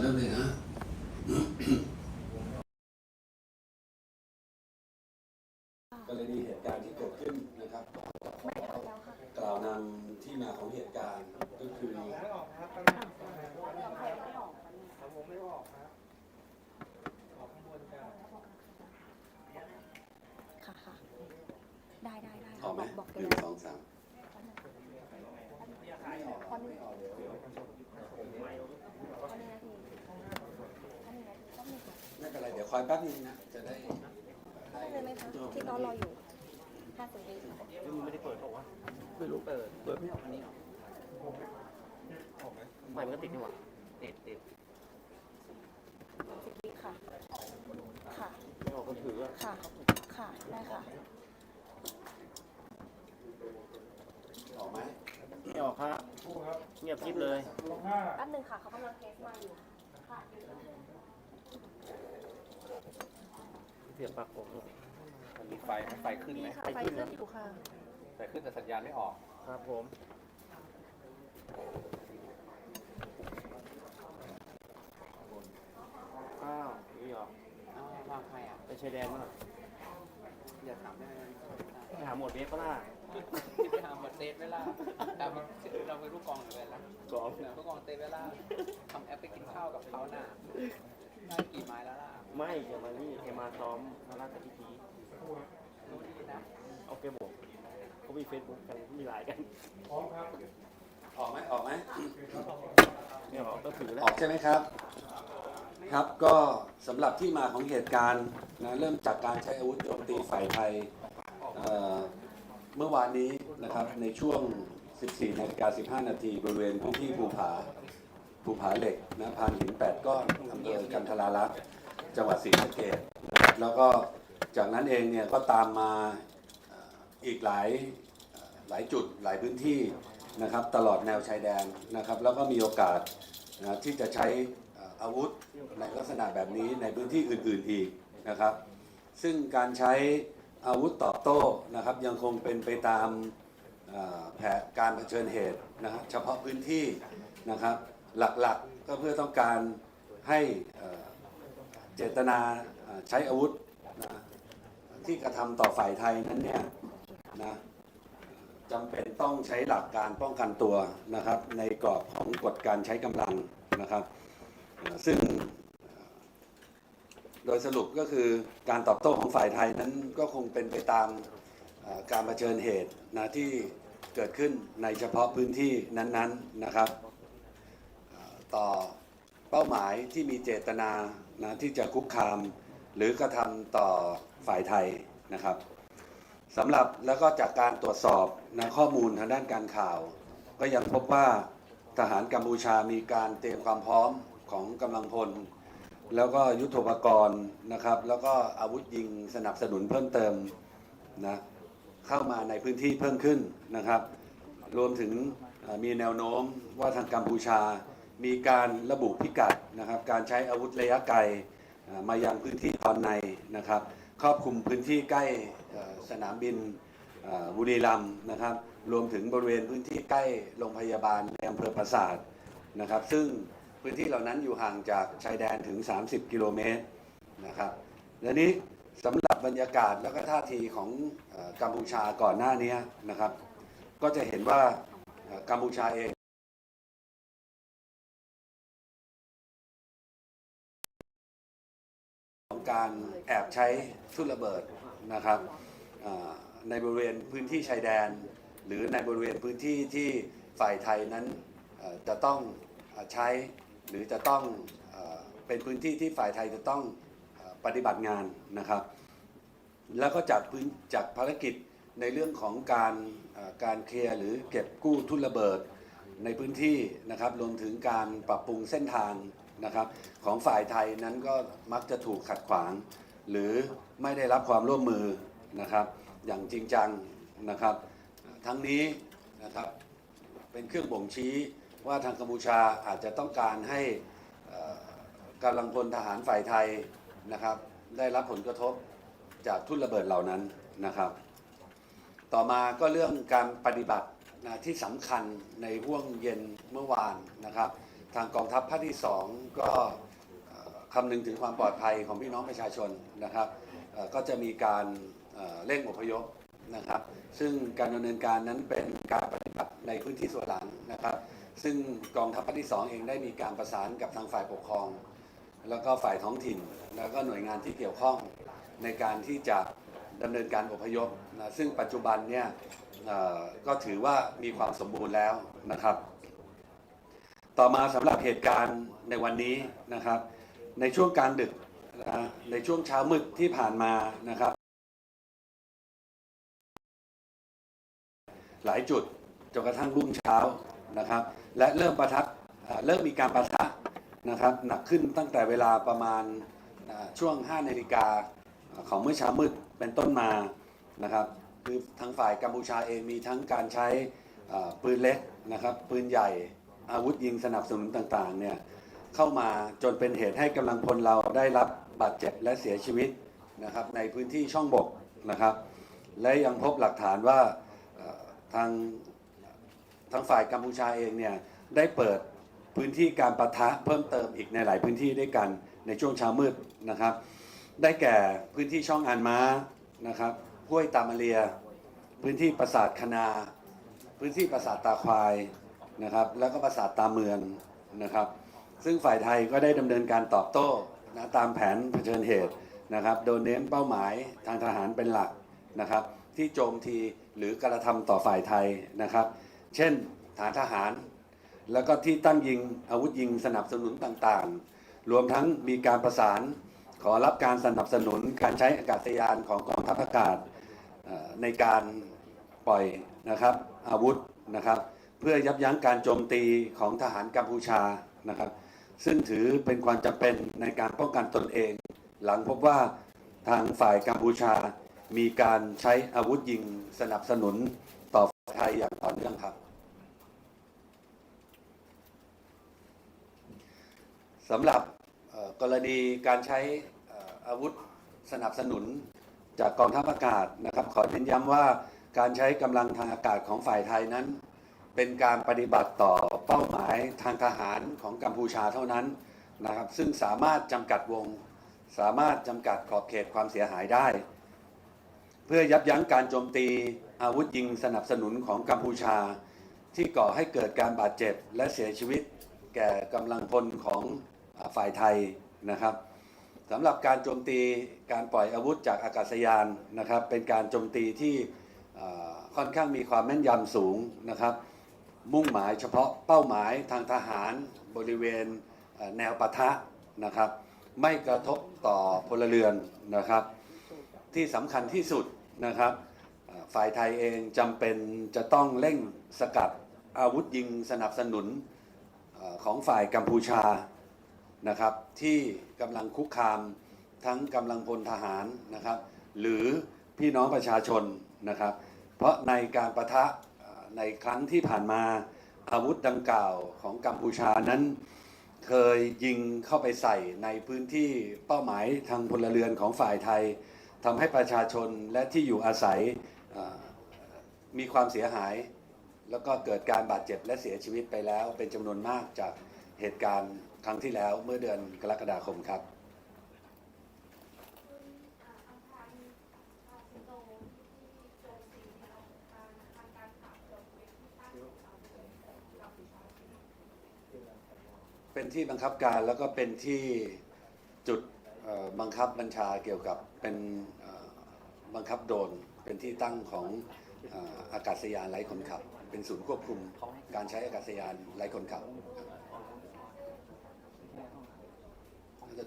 เริ่มเลยนะ กรณีเหตุการณ์ที่เกิดขึ้นนะครับ ไม่ทันแล้วค่ะ กล่าวนำที่มาของเหตุการณ์ก็คือ ไม่ออกครับผมไม่ออกครับออกข้างบนจ้ะ ค่ะค่ะ ได้ได้ได้ ออกไหม บอก ห ได้ นึ่ง เลย สองสาม ข้อหนึ่งข้อหนึ่งข้อหนึ่งนาทีข้อหนึ่งนาทีข้อหนึ่งนาทีต้องมีค่ะ ไม่เป็นไรเดี๋ยวค อยแป๊บนึงนะ จะได้ข้อหนึ่งเลยไหมคะที่น้องรออยู่ห้าสิบวิไม่ได้เปิดบอกว่าไม่รู้เปิดเปิดไม่ออกอันนี้หรอไม่มันก็ติดนี่หว่าติดติดสิบวิค่ะ ค่ะไม่ออกคนถืออะค่ะ ค่ะ ได้ค่ะ ออกไหมไม่ออกครับเงียบกริบเลยลงห้าแป๊บหนึงค่ะเขากำลังเทสมาอยู่ค่ะ เสียบปากผมมันมีไฟไหมไฟขึ้นไหมนี่ค่ะไฟขึ้นอยู่ค่ะ ไฟขึ้นแต่สัญญาณไม่ออก ครับผม อ้าวนี่หรอวางไฟอะไปชายแดนมั้งอย่าถามได้ไหมไปหาหมวดเวฟปะล่ะคิดไปหาหมดเตสเวลาเราเราไปรู้กองหรือเวลากองเหนือผู้กองเตสเวลาทำแอปไปกินข้าวกับเขาน่ะ ได้กี่ไม้แล้วล่ะไม่เดี๋ยวมานี่เอมาซ้อมมาล่ากับพี่พีรู้ดีนะเอาเกมบอกเขามีเฟซบุ๊กกันมีไลน์กันพร้อมครับออกไหมออกไหมไม่ออกก็ถือแล้อวอกใช่ไหมครับ ครับก็สำหรับที่มาของเหตุการณ์นะเริ่มจากการใช้อาวุธโจมตีฝ่ายไทยเอ่อเมื่อวานนี้นะครับในช่วง 14นาฬิกา15 นาทีบริเวณพื้นที่ภูผา ภูผาเหล็กนะพานหิน8ก้อนอำเภอกันทราลักษณ์จังหวัดศรีสะเกษนะครับแล้วก็จากนั้นเองเนี่ยก็ตามมาอีกหลายหลายจุดหลายพื้นที่นะครับตลอดแนวชายแดนนะครับ แล้วก็มีโอกาสนะที่จะใช้อาวุธในลักษณะแบบนี้ในพื้นที่อื่นๆอีกนะครับ ซึ่งการใช้อาวุธตอบโต้นะครับยังคงเป็นไปตามแผนการเผชิญเหตุนะครับเฉพาะพื้นที่นะครับ หลักๆก็เพื่อต้องการให้เจตนาใช้อาวุธนะที่กระทำต่อฝ่ายไทยนั้นเนี่ยนะจำเป็นต้องใช้หลักการป้องกันตัวนะครับ ในกรอบของกฎการใช้กำลังนะครับ ซึ่งโดยสรุปก็คือการตอบโต้ของฝ่ายไทยนั้นก็คงเป็นไปตามเอ่อการเผชิญเหตุนะที่เกิดขึ้นในเฉพาะพื้นที่นั้นๆนะครับ ต่อเป้าหมายที่มีเจตนานะที่จะคุกคาม หรือกระทำต่อฝ่ายไทยนะครับสำหรับแล้วก็จากการตรวจสอบนะข้อมูลทางด้านการข่าว ก็ยังพบว่าทหารกัมพูชามีการเตรียมความพร้อมของกำลังพล แล้วก็ยุทธปกรณ์นะครับ แล้วก็อาวุธยิงสนับสนุนเพิ่มเติมนะเข้ามาในพื้นที่เพิ่มขึ้นนะครับ รวมถึงมีแนวโน้มว่าทางกัมพูชา มีการระบุพิกัดนะครับ การใช้อาวุธระยะไกลมายังพื้นที่ตอนในนะครับ ครอบคลุมพื้นที่ใกล้สนามบินบุรีรัมย์นะครับ รวมถึงบริเวณพื้นที่ใกล้โรงพยาบาลในอำเภอปราสาทนะครับ ซึ่งพื้นที่เหล่านั้นอยู่ห่างจากชายแดนถึง 30 กิโลเมตรนะครับ และนี้สำหรับบรรยากาศแล้วก็ท่าทีของกัมพูชาก่อนหน้านี้นะครับ ก็จะเห็นว่ากัมพูชาเอง การแอบใช้ทุ่นระเบิดนะครับในบริเวณพื้นที่ชายแดน หรือในบริเวณพื้นที่ที่ฝ่ายไทยนั้นจะต้องใช้หรือจะต้องเป็นพื้นที่ที่ฝ่ายไทยจะต้องปฏิบัติงานนะครับ แล้วก็จากพื้นจากภารกิจในเรื่องของการการเคลียร์หรือเก็บกู้ทุ่นระเบิดในพื้นที่นะครับรวมถึงการปรับปรุงเส้นทาง นะครับของฝ่ายไทยนั้นก็มักจะถูกขัดขวาง หรือไม่ได้รับความร่วมมือนะครับอย่างจริงจังนะครับ ทั้งนี้นะครับเป็นเครื่องบ่งชี้ว่าทางกัมพูชาอาจจะต้องการให้กำลังพลทหารฝ่ายไทยนะครับได้รับผลกระทบจากทุ่นระเบิดเหล่านั้นนะครับ ต่อมาก็เรื่องการปฏิบัตินะที่สำคัญในห่วงเย็นเมื่อวานนะครับ ทางกองทัพภาคที่ 2 ก็คำนึงถึงความปลอดภัยของพี่น้องประชาชนนะครับก็จะมีการเร่งอพยพนะครับ ซึ่งการดำเนินการนั้นเป็นการปฏิบัติในพื้นที่ส่วนหลังนะครับ ซึ่งกองทัพภาคที่ 2 เองได้มีการประสานกับทางฝ่ายปกครอง แล้วก็ฝ่ายท้องถิ่น แล้วก็หน่วยงานที่เกี่ยวข้องในการที่จะดำเนินการอพยพนะซึ่งปัจจุบันเนี่ยก็ถือว่ามีความสมบูรณ์แล้วนะครับ ต่อมาสำหรับเหตุการณ์ในวันนี้นะครับ ในช่วงกลางดึกนะในช่วงเช้ามืดที่ผ่านมานะครับ หลายจุดจนกระทั่งรุ่งเช้านะครับ และเริ่มประทักเริ่มมีการประทะนะครับหนักขึ้นตั้งแต่เวลาประมาณช่วง 5 นาฬิกาของเมื่อเช้ามืดเป็นต้นมานะครับคือทางฝ่ายกัมพูชาเองมีทั้งการใช้ปืนเล็กนะครับปืนใหญ่ อาวุธยิงสนับสนุนต่างๆเนี่ยเข้ามาจนเป็นเหตุให้กำลังพลเราได้รับบาดเจ็บและเสียชีวิตนะครับในพื้นที่ช่องบกนะครับ และยังพบหลักฐานว่าทางทางฝ่ายกัมพูชาเองเนี่ยได้เปิดพื้นที่การประทะเพิ่มเติมอีกในหลายพื้นที่ด้วยกันในช่วงเช้ามืดนะครับ ได้แก่พื้นที่ช่องอานม้านะครับห้วยตามาเรีย พื้นที่ปราสาทคณา พื้นที่ปราสาทตาควาย นะครับแล้วก็ปราสาทตาเมืองนะครับ ซึ่งฝ่ายไทยก็ได้ดำเนินการตอบโต้นะตามแผนเผชิญเหตุนะครับโดยเน้นเป้าหมายทางทหารเป็นหลักนะครับ ที่โจมตีหรือกระทำต่อฝ่ายไทยนะครับ เช่นฐานทหาร แล้วก็ที่ตั้งยิงอาวุธยิงสนับสนุนต่างๆ รวมทั้งมีการประสานขอรับการสนับสนุนการใช้อากาศยานของกองทัพอากาศในการปล่อยนะครับอาวุธนะครับ เพื่อยับยั้งการโจมตีของทหารกัมพูชานะครับ ซึ่งถือเป็นความจำเป็นในการป้องกันตนเอง หลังพบว่าทางฝ่ายกัมพูชา มีการใช้อาวุธยิงสนับสนุนต่อไทยอย่างต่อเนื่องครับสำหรับกรณีการใช้อาวุธสนับสนุนจากกองทัพอากาศนะครับ ขอเน้นย้ำว่าการใช้กำลังทางอากาศของฝ่ายไทยนั้น เป็นการปฏิบัติต่อเป้าหมายทางทหารของกัมพูชาเท่านั้นนะครับ ซึ่งสามารถจำกัดวง สามารถจำกัดขอบเขตความเสียหายได้ เพื่อยับยั้งการโจมตีอาวุธยิงสนับสนุนของกัมพูชา ที่ก่อให้เกิดการบาดเจ็บและเสียชีวิต แก่กำลังพลของฝ่ายไทยนะครับสำหรับการโจมตีการปล่อยอาวุธจากอากาศยานนะครับ เป็นการโจมตีที่ค่อนข้างมีความแม่นยำสูงนะครับ มุ่งหมายเฉพาะเป้าหมายทางทหารบริเวณแนวปะทะนะครับ ไม่กระทบต่อพลเรือนนะครับ ที่สำคัญที่สุดนะครับฝ่ายไทยเองจำเป็นจะต้องเร่งสกัดอาวุธยิงสนับสนุนของฝ่ายกัมพูชานะครับ ที่กำลังคุกคามทั้งกำลังพลทหารนะครับ หรือพี่น้องประชาชนนะครับ เพราะในการประทะ ในครั้งที่ผ่านมาอาวุธดังกล่าวของกัมพูชานั้น เคยยิงเข้าไปใส่ในพื้นที่เป้าหมายทางพลเรือนของฝ่ายไทยทำให้ประชาชนและที่อยู่อาศัยมีความเสียหาย แล้วก็เกิดการบาดเจ็บและเสียชีวิตไปแล้วเป็นจำนวนมากจากเหตุการณ์ครั้งที่แล้วเมื่อเดือนกรกฎาคมครับ เป็นที่บังคับการแล้วก็เป็นที่จุดบังคับบัญชาเกี่ยวกับเป็นบังคับโดรนเป็นที่ตั้งของเอ่ออากาศยานไร้คนขับ เป็นศูนย์ควบคุมการใช้อากาศยานไร้คนขับ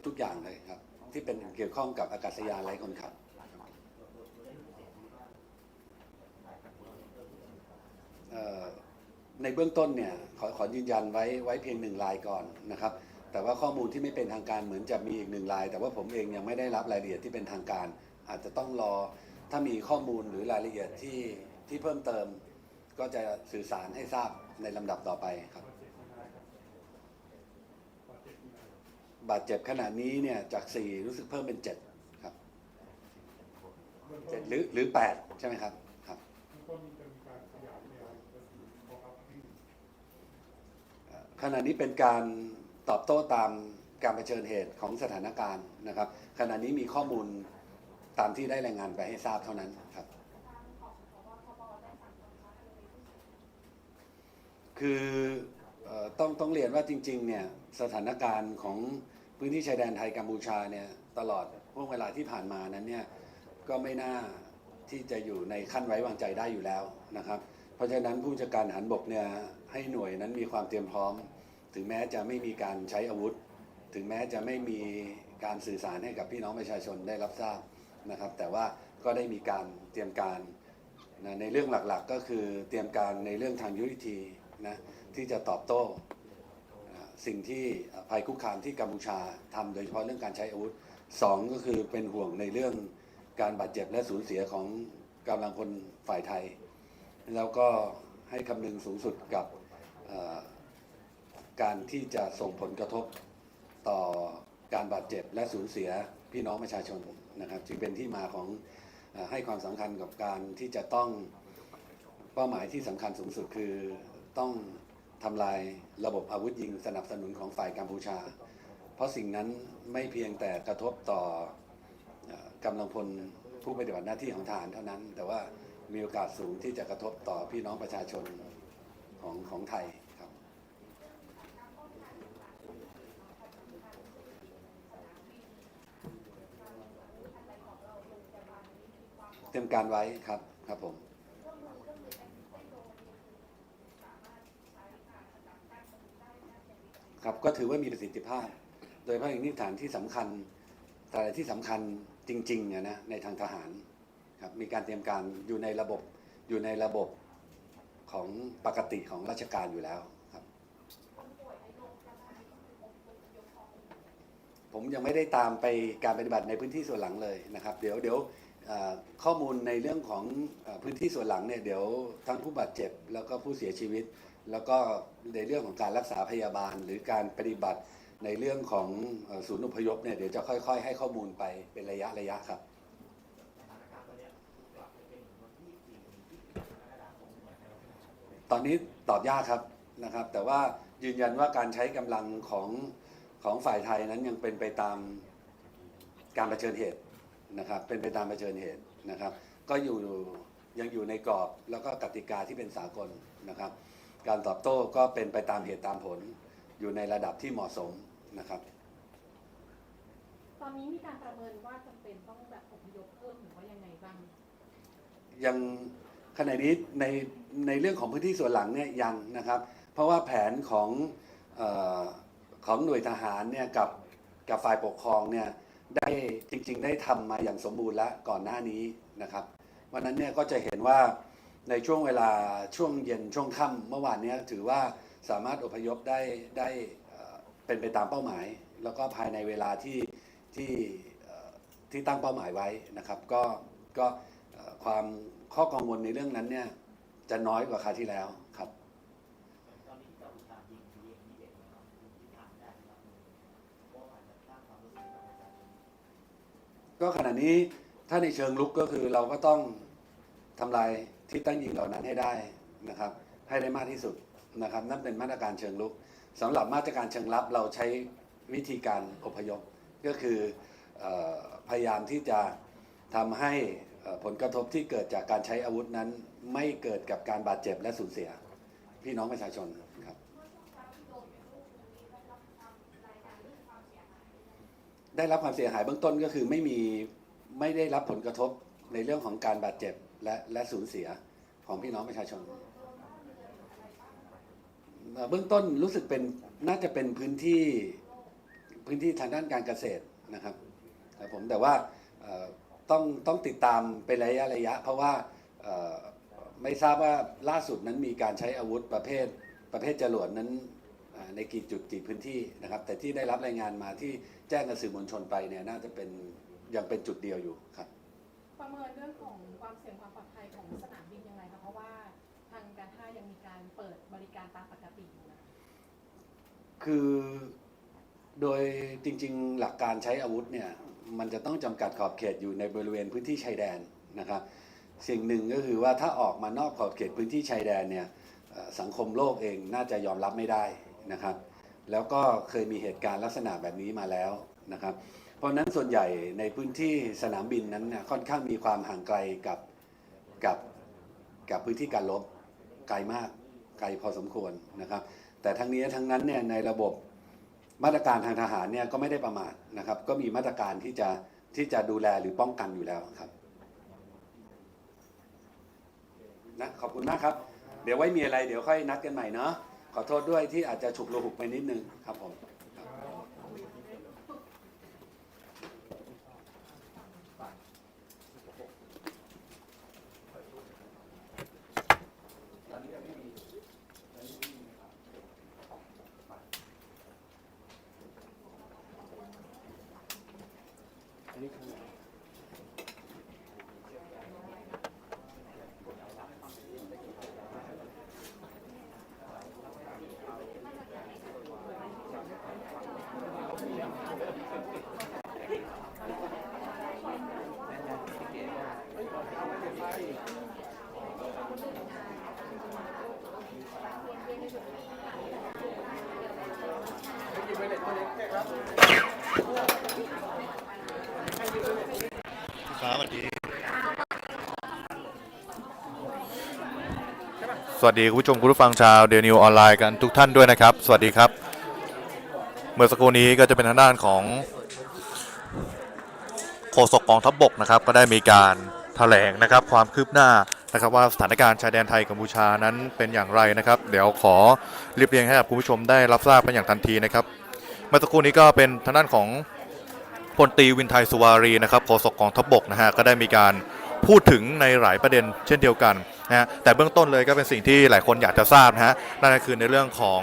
ทุกอย่างเลยครับ ที่เป็นเกี่ยวข้องกับอากาศยานไร้คนขับ เอ่อ ในเบื้องต้นเนี่ยขอขอยืนยันไว้ไว้เพียงหนึ่งรายก่อนนะครับ แต่ว่าข้อมูลที่ไม่เป็นทางการเหมือนจะมีอีกหนึ่งราย แต่ว่าผมเองยังไม่ได้รับรายละเอียดที่เป็นทางการ อาจจะต้องรอถ้ามีข้อมูลหรือรายละเอียดที่ที่เพิ่มเติม ก็จะสื่อสารให้ทราบในลำดับต่อไปครับ บาดเจ็บขณะนี้เนี่ยจาก 4 รู้สึกเพิ่มเป็น 7 ครับเจ็ดหรือหรือ 8 ใช่ไหมครับครับ เอ่อ ขณะนี้เป็นการตอบโต้ตามการเผชิญเหตุของสถานการณ์นะครับ ขณะนี้มีข้อมูลตามที่ได้รายงานไปให้ทราบเท่านั้นครับ คือต้องต้องเรียนว่าจริงๆเนี่ยสถานการณ์ของพื้นที่ชายแดนไทยกัมพูชาเนี่ยตลอดห่วงเวลาที่ผ่านมานั้นเนี่ยก็ไม่น่าที่จะอยู่ในขั้นไว้วางใจได้อยู่แล้วนะครับ เพราะฉะนั้นผู้จัดการหารบกเนี่ยให้หน่วยนั้นมีความเตรียมพร้อม ถึงแม้จะไม่มีการใช้อาวุธ ถึงแม้จะไม่มีการสื่อสารให้กับพี่น้องประชาชนได้รับทราบนะครับ แต่ว่าก็ได้มีการเตรียมการนะในเรื่องหลักๆ ก็คือเตรียมการในเรื่องทางยุทธวิธีนะที่จะตอบโต้สิ่งที่ภัยคุกคามที่กัมพูชาทำโดยเฉพาะเรื่องการใช้อาวุธสองก็คือเป็นห่วงในเรื่องการบาดเจ็บและสูญเสียของกำลังพลฝ่ายไทย แล้วก็ให้คำนึงสูงสุดกับการที่จะส่งผลกระทบต่อการบาดเจ็บและสูญเสียพี่น้องประชาชนนะครับจึงเป็นที่มาของอให้ความสำคัญกับการที่จะต้องเป้าหมายที่สำคัญสูงสุดคือต้องทำลายระบบอาวุธยิงสนับสนุนของฝ่ายกัมพูชา เพราะสิ่งนั้นไม่เพียงแต่กระทบต่ออกำลังพลผู้ปฏิบัติหน้าที่ของทหารเท่านั้น แต่ว่า มีโอกาสสูงที่จะกระทบต่อพี่น้องประชาชนของของไทยครับเตรียมการไว้ครับครับผมครับก็ถือว่ามีประสิทธิภาพ โดยเฉพาะอย่างนี้ฐานที่สำคัญแต่ที่สำคัญจริงๆนะในทางทหาร ครับมีการเตรียมการอยู่ในระบบอยู่ในระบบของปกติของราชการอยู่แล้วครับ ผมยังไม่ได้ตามไปการปฏิบัติในพื้นที่ส่วนหลังเลยนะครับ เดี๋ยวเดี๋ยวข้อมูลในเรื่องของพื้นที่ส่วนหลังเนี่ยเดี๋ยวทั้งผู้บาดเจ็บแล้วก็ผู้เสียชีวิต แล้วก็ในเรื่องของการรักษาพยาบาล หรือการปฏิบัติในเรื่องของศูนย์อพยพเนี่ยเดี๋ยวจะค่อย ๆ ให้ข้อมูลไปเป็นระยะระยะครับ ตอนนี้ตอบยากครับนะครับ แต่ว่ายืนยันว่าการใช้กำลังของของฝ่ายไทยนั้นยังเป็นไปตามการเผชิญเหตุนะครับ เป็นไปตามเผชิญเหตุนะครับ ก็อยู่ยังอยู่ในกรอบแล้วก็กติกาที่เป็นสากลนะครับ การตอบโต้ก็เป็นไปตามเหตุตามผล อยู่ในระดับที่เหมาะสมนะครับตอนนี้มีการประเมินว่าจำเป็นต้องแบบอพยพเพิ่มหรือว่ายังไงบ้างยังขณะนี้ใน ในเรื่องของพื้นที่ส่วนหลังเนี่ยยังนะครับ เพราะว่าแผนของเออของหน่วยทหารเนี่ยกับกับฝ่ายปกครองเนี่ยได้จริง ๆ ได้ทำมาอย่างสมบูรณ์แล้วก่อนหน้านี้นะครับวันนั้นเนี่ยก็จะเห็นว่าในช่วงเวลาช่วงเย็นช่วงค่ำเมื่อวานเนี้ถือว่าสามารถอพยพได้ได้เป็นไปตามเป้าหมาย แล้วก็ภายในเวลาที่ที่ที่ตั้งเป้าหมายไว้นะครับ ก็ก็ความข้อกังวลในเรื่องนั้นเนี่ย จะน้อยกว่าคราวที่แล้วครับก็ขณะนี้ถ้าในเชิงลุกก็คือเราก็ต้องทำลายที่ตั้งยิงเหล่านั้นให้ได้นะครับ ให้ได้มากที่สุดนะครับ นั่นเป็นมาตรการเชิงลุกสำหรับมาตรการเชิงรับเราใช้วิธีการอพยพก็คือเออพยายามที่จะทำให้ ผลกระทบที่เกิดจากการใช้อาวุธนั้น ไม่เกิดกับการบาดเจ็บและสูญเสีย พี่น้องประชาชนครับ ได้รับความเสียหายเบื้องต้นก็คือไม่มีไม่ได้รับผลกระทบในเรื่องของการบาดเจ็บและและสูญเสียของพี่น้องประชาชน เบื้องต้นรู้สึกเป็นน่าจะเป็นพื้นที่พื้นที่ทางด้านการเกษตรนะครับผมแต่ว่า ต้องต้องติดตามเป็นระยะระยะ เพราะว่าเอ่อไม่ทราบว่าล่าสุดนั้นมีการใช้อาวุธประเภทประเภทจรวดนั้นอ่าในกี่จุดกี่พื้นที่นะครับ แต่ที่ได้รับรายงานมาที่แจ้งกับสื่อมวลชนไปเนี่ยน่าจะเป็นยังเป็นจุดเดียวอยู่ครับ ประเมินเรื่องของความเสี่ยงความปลอดภัยของสนามบินยังไงคะเพราะว่าทางการท่ายังมีการเปิดบริการตามปกติอยู่นะคือโดยจริงๆ หลักการใช้อาวุธเนี่ย มันจะต้องจำกัดขอบเขตอยู่ในบริเวณพื้นที่ชายแดนนะครับสิ่งหนึ่งก็คือว่าถ้าออกมานอกขอบเขตพื้นที่ชายแดนเนี่ยสังคมโลกเองน่าจะยอมรับไม่ได้นะครับ แล้วก็เคยมีเหตุการณ์ลักษณะแบบนี้มาแล้วนะครับ เพราะฉะนั้นส่วนใหญ่ในพื้นที่สนามบินนั้นเนี่ยค่อนข้างมีความห่างไกลกับกับกับพื้นที่การลบไกลมากไกลพอสมควรนะครับ แต่ทั้งนี้ทั้งนั้นเนี่ยในระบบ มาตรการทางทหารเนี่ยก็ไม่ได้ประมาทนะครับ ก็มีมาตรการที่จะที่จะดูแลหรือป้องกันอยู่แล้วครับนะขอบคุณมากครับ เดี๋ยวไว้มีอะไรเดี๋ยวค่อยนัดกันใหม่เนาะขอโทษด้วยที่อาจจะฉุกระหุกไปนิดนึงครับผม สวัสดีคุณผู้ชมคุณผู้ฟังชาวเดนิวออนไลน์กันทุกท่านด้วยนะครับ สวัสดีครับ เมื่อสักครู่นี้ก็จะเป็นทางด้านของโฆษกกองทัพบบกนะครับก็ได้มีการแถลงนะครับความคืบหน้านะครับว่าสถานการณ์ชายแดนไทยกัมพูชานั้นเป็นอย่างไรนะครับ เดี๋ยวขอเรียบเรียงให้กับคุณผู้ชมได้รับทราบกันอย่างทันทีนะครับ เมื่อสักครู่นี้ก็เป็นทางด้านของพลตีวินไทยสุวารีนะครับโฆษกกองทัพบบกนะฮะก็ได้มีการ พูดถึงในหลายประเด็นเช่นเดียวกันนะฮะแต่เบื้องต้นเลยก็เป็นสิ่งที่หลายคนอยากจะทราบนะฮะนั่นก็คือในเรื่องของ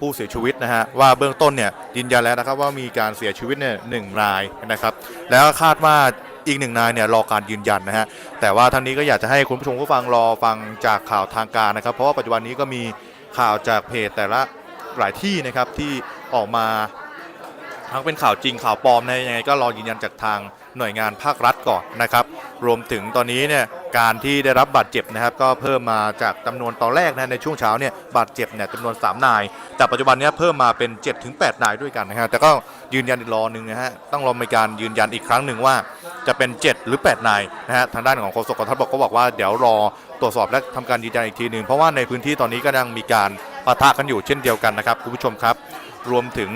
ผู้เสียชีวิตนะฮะว่าเบื้องต้นเนี่ยยืนยันแล้วนะครับว่ามีการเสียชีวิตเนี่ยหนึ่งรายนะครับ แล้วคาดว่าอีกหนึ่งนายเนี่ยรอการยืนยันนะฮะแต่ว่าทานนี้ก็อยากจะให้คุณผู้ชมผู้ฟังรอฟังจากข่าวทางการนะครับ เพราะว่าปัจจุบันนี้ก็มีข่าวจากเพจแต่ละหลายที่นะครับที่ออกมาทั้งเป็นข่าวจริงข่าวปลอมนะยังไงก็รอยืนยันจากทาง หน่วยงานภาครัฐก่อนนะครับ รวมถึงตอนนี้เนี่ยการที่ได้รับบาดเจ็บนะครับ ก็เพิ่มมาจากจำนวนตอนแรกนะในช่วงเช้าเนี่ยบาดเจ็บเนี่ยจำนวน 3 นาย แต่ปัจจุบันเนี้เพิ่มมาเป็น7-8ถึง8นายด้วยกันนะฮะแต่ก็ยืนยันอีกรอหนึ่งนะฮะต้องรอมีการยืนยันอีกครั้งหนึ่งว่าจะเป็น 7 หรือ 8 นายนะฮะทางด้านของโฆษกกองทัพบกก็บอกว่าเดี๋ยวรอตรวจสอบและทำการยืนยันอีกทีหนึ่งเพราะว่าในพื้นที่ตอนนี้ก็ยังมีการปะทะกันอยู่เช่นเดียวกันนะครับคุณผู้ชมครับ รวมถึง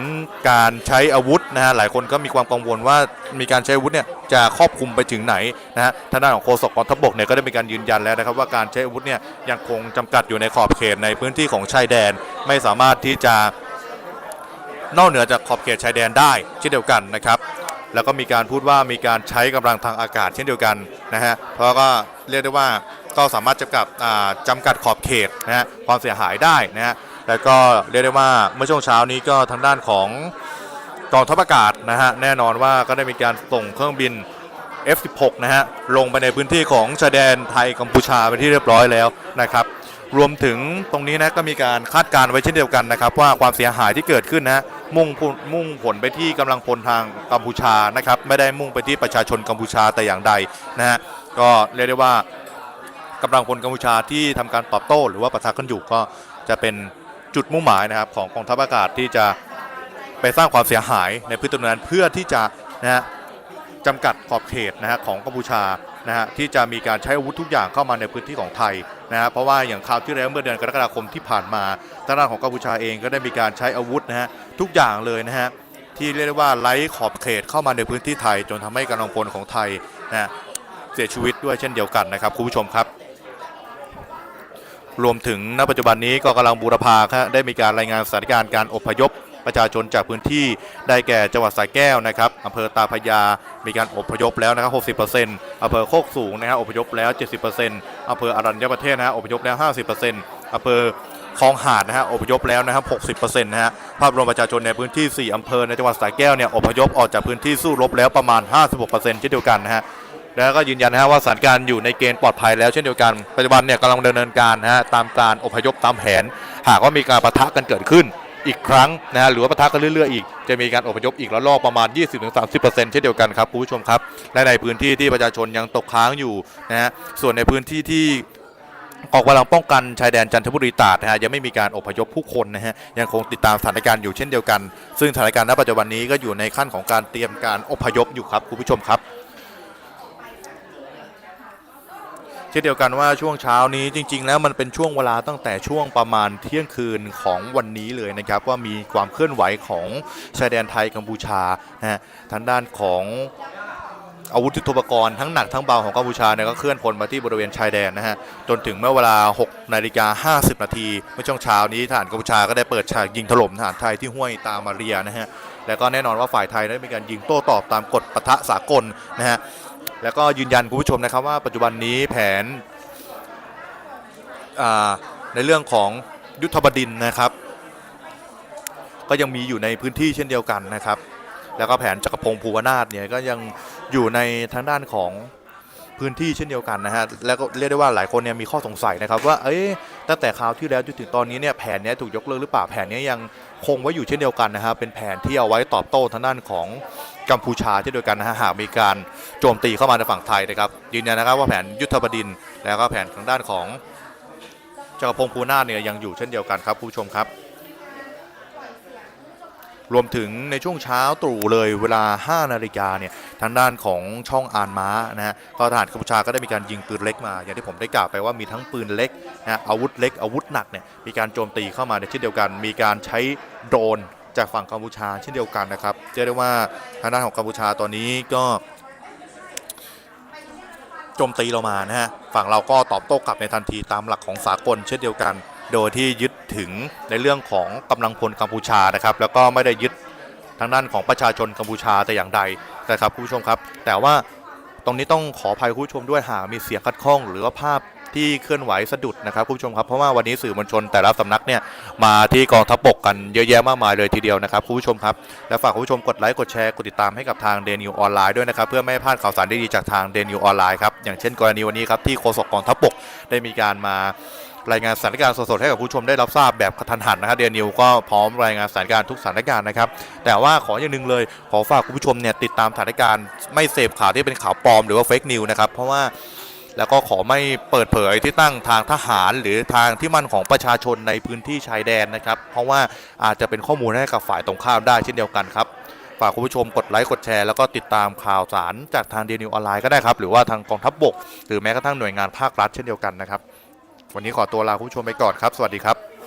การใช้อาวุธนะฮะหลายคนก็มีความกังวลว่ามีการใช้อาวุธเนี่ยจะครอบคลุมไปถึงไหนนะฮะทางด้านของโฆษกกองทัพบกเนี่ยก็ได้มีการยืนยันแล้วนะครับ ว่าการใช้อาวุธเนี่ยยังคงจำกัดอยู่ในขอบเขตในพื้นที่ของชายแดนไม่สามารถที่จะนอกเหนือจากขอบเขตชายแดนได้เช่นเดียวกันนะครับแล้วก็มีการพูดว่ามีการใช้กำลังทางอากาศเช่นเดียวกันนะฮะเพราะก็เรียกได้ว่าก็สามารถจำกัดจำกัดขอบเขตนะฮะความเสียหายได้นะฮะ แล้วก็เรียกได้ว่าเมื่อช่วงเช้านี้ก็ทางด้านของกองทัพอากาศนะฮะแน่นอนว่าก็ได้มีการส่งเครื่องบิน F16 นะฮะลงไปในพื้นที่ของชายแดนไทยกัมพูชาเป็นที่เรียบร้อยแล้วนะครับรวมถึงตรงนี้นะก็มีการคาดการณ์ไว้เช่นเดียวกันนะครับ ว่าความเสียหายที่เกิดขึ้นนะฮะมุ่งมุ่งผลไปที่กำลังพลทางกัมพูชานะครับไม่ได้มุ่งไปที่ประชาชนกัมพูชาแต่อย่างใดนะฮะก็เรียกได้ว่ากำลังพลกัมพูชาที่ทำการตอบโต้ หรือว่าปะทะกันอยู่ก็จะเป็น จุดมุ่งหมายนะครับของกองทัพอากาศที่จะไปสร้างความเสียหายในพื้นที่ตรงนั้นเพื่อที่จะนะฮะจำกัดขอบเขตนะฮะของกัมพูชานะฮะที่จะมีการใช้อาวุธทุกอย่างเข้ามาในพื้นที่ของไทยนะฮะเพราะว่าอย่างคราวที่แล้วเมื่อเดือนกรกฎาคมที่ผ่านมาทางด้านของกัมพูชาเองก็ได้มีการใช้อาวุธนะฮะทุกอย่างเลยนะฮะที่เรียกได้ว่าไล่ขอบเขตเข้ามาในพื้นที่ไทย จนทำให้กำลังพลของไทยนะเสียชีวิตด้วยเช่นเดียวกันนะครับคุณผู้ชมครับ รวมถึงณปัจจุบันนี้ก็กำลังบูรพาครับได้มีการรายงานสถานการณ์การอพยพประชาชนจากพื้นที่ได้แก่จังหวัดสระแก้วนะครับอำเภอตาพยา มีการอพยพแล้วนะครับ 60%อำเภอโคกสูงนะครับอพยพแล้ว 70%อำเภออรัญญประเทศนะฮะอพยพแล้ว 50%อำเภอคลองหาดนะฮะอพยพแล้วนะครับ 60%นะฮะ ภาพรวมประชาชนในพื้นที่ 4 อำเภอในจังหวัดสระแก้วเนี่ยอพยพออกจากพื้นที่สู้รบแล้วประมาณ 56%เช่นเดียวกันนะฮะ แล้วก็ยืนยันนะฮะว่าสถานการณ์อยู่ในเกณฑ์ปลอดภัยแล้วเช่นเดียวกันปัจจุบันเนี่ยกำลังดำเนินการนะฮะตามการอพยพตามแผน หากว่ามีการปะทะกันเกิดขึ้นอีกครั้งนะฮะหรือว่าปะทะกันเรื่อยๆอีก จะมีการอพยพอีกระลอกประมาณ 20-30%เช่นเดียวกันครับคุณผู้ชมครับและในพื้นที่ที่ประชาชนยังตกค้างอยู่นะฮะส่วนในพื้นที่ที่กองกำลังป้องกันชายแดนจันทบุรีตราดนะฮะยังไม่มีการอพยพผู้คนนะฮะยังคงติดตามสถานการณ์อยู่เช่นเดียวกัน ซึ่งสถานการณ์ณปัจจุบันนี้ก็อยู่ในขั้นของการเตรียมการอพยพอยู่ครับคุณผู้ชมครับ เช่นเดียวกันว่าช่วงเช้านี้จริง ๆ แล้วมันเป็นช่วงเวลาตั้งแต่ช่วงประมาณเที่ยงคืนของวันนี้เลยนะครับว่ามีความเคลื่อนไหวของชายแดนไทยกัมพูชานะฮะทางด้านของอาวุธยุทโธปกรณ์ทั้งหนักทั้งเบาของกัมพูชาเนี่ยก็เคลื่อนพลมาที่บริเวณชายแดนนะฮะจนถึงเมื่อเวลา 6 นาฬิกา 50 นาทีเมื่อช่วงเช้านี้ทหารกัมพูชาก็ได้เปิดฉากยิงถล่มทหารไทยที่ห้วยตามาเรียนะฮะแล้วก็แน่นอนว่าฝ่ายไทยได้มีการยิงโต้ตอบตามกฎปะทะสากลนะฮะ แล้วก็ยืนยันคุณผู้ชมนะครับว่าปัจจุบันนี้แผนในเรื่องของยุทธบดินทร์นะครับ ก็ยังมีอยู่ในพื้นที่เช่นเดียวกันนะครับ แล้วก็แผนจักรพงศ์ภูวนาถเนี่ยก็ยังอยู่ในทางด้านของพื้นที่เช่นเดียวกันนะฮะแล้วก็เรียกได้ว่าหลายคนเนี่ยมีข้อสงสัยนะครับว่าเอ้ยตั้งแต่คราวที่แล้วจนถึงตอนนี้เนี่ยแผนนี้ถูกยกเลิกหรือเปล่าแผนนี้ยยังคงไว้อยู่เช่นเดียวกันนะฮะเป็นแผนที่เอาไว้ตอบโต้ทางด้านของ กัมพูชาเช่นเดียวกันนะฮะหากมีการโจมตีเข้ามาในฝั่งไทยนะครับยืนยันนะครับว่าแผนยุทธบดินแล้วก็แผนทางด้านของจักรพงศ์ภูนาเนี่ยยังอยู่เช่นเดียวกันครับผู้ชมครับ รวมถึงในช่วงเช้าตรู่เลยเวลา 5 นาฬิกาเนี่ยทางด้านของช่องอานม้านะฮะก็ทหารกัมพูชาก็ได้มีการยิงปืนเล็กมา อย่างที่ผมได้กล่าวไปว่ามีทั้งปืนเล็กนะอาวุธเล็กอาวุธหนักเนี่ยมีการโจมตีเข้ามาในเช่นเดียวกัน มีการใช้โดรน จากฝั่งกัมพูชาเช่นเดียวกันนะครับเรียกได้ว่าทางด้านของกัมพูชาตอนนี้ก็โจมตีเรามานะฮะฝั่งเราก็ตอบโต้กลับในทันทีตามหลักของสากลเช่นเดียวกัน โดยที่ยึดถึงในเรื่องของกำลังพลกัมพูชานะครับ แล้วก็ไม่ได้ยึดทางด้านของประชาชนกัมพูชาแต่อย่างใดนะครับคุณผู้ชมครับ แต่ว่าตรงนี้ต้องขออภัยคุณผู้ชมด้วยหากมีเสียงขัดข้อง หรือว่าภาพ ที่เคลื่อนไหวสะดุดนะครับคุณผู้ชมครับเพราะว่าวันนี้สื่อมวลชนแต่ละสำนักเนี่ยมาที่กองทัพบกกันเยอะแยะมากมายเลยทีเดียวนะครับคุณผู้ชมครับและฝากคุณผู้ชมกดไลค์กดแชร์กดติดตามให้กับทางเดนิวออนไลน์ด้วยนะครับเพื่อไม่ให้พลาดข่าวสารดีๆจากทางเดนิวออนไลน์ครับอย่างเช่นกรณีวันนี้ครับที่โฆษกกองทัพบกได้มีการมารายงานสถานการณ์สดๆให้กับผู้ชมได้รับทราบแบบกระทันหันนะครับเดนิวก็พร้อมรายงานสถานการณ์ทุกสถานการณ์นะครับ แต่ว่าขออย่างหนึ่งเลยขอฝากคุณผู้ชมเนี่ยติดตามสถานการณ์ไม่เสพข่าวที่เป็นข่าวปลอมหรือว่าเฟกนิวนะครับเพราะว่า แล้วก็ขอไม่เปิดเผยที่ตั้งทางทหาร หรือทางที่มั่นของประชาชนในพื้นที่ชายแดนนะครับ เพราะว่าอาจจะเป็นข้อมูลให้กับฝ่ายตรงข้ามได้เช่นเดียวกันครับฝากคุณผู้ชมกดไลค์กดแชร์แล้วก็ติดตามข่าวสารจากทางเดนิวออนไลน์ก็ได้ครับ หรือว่าทางกองทัพบบก หรือแม้กระทั่งหน่วยงานภาครัฐเช่นเดียวกันนะครับ วันนี้ขอตัวลาคุณผู้ชมไปก่อนครับ สวัสดีครับ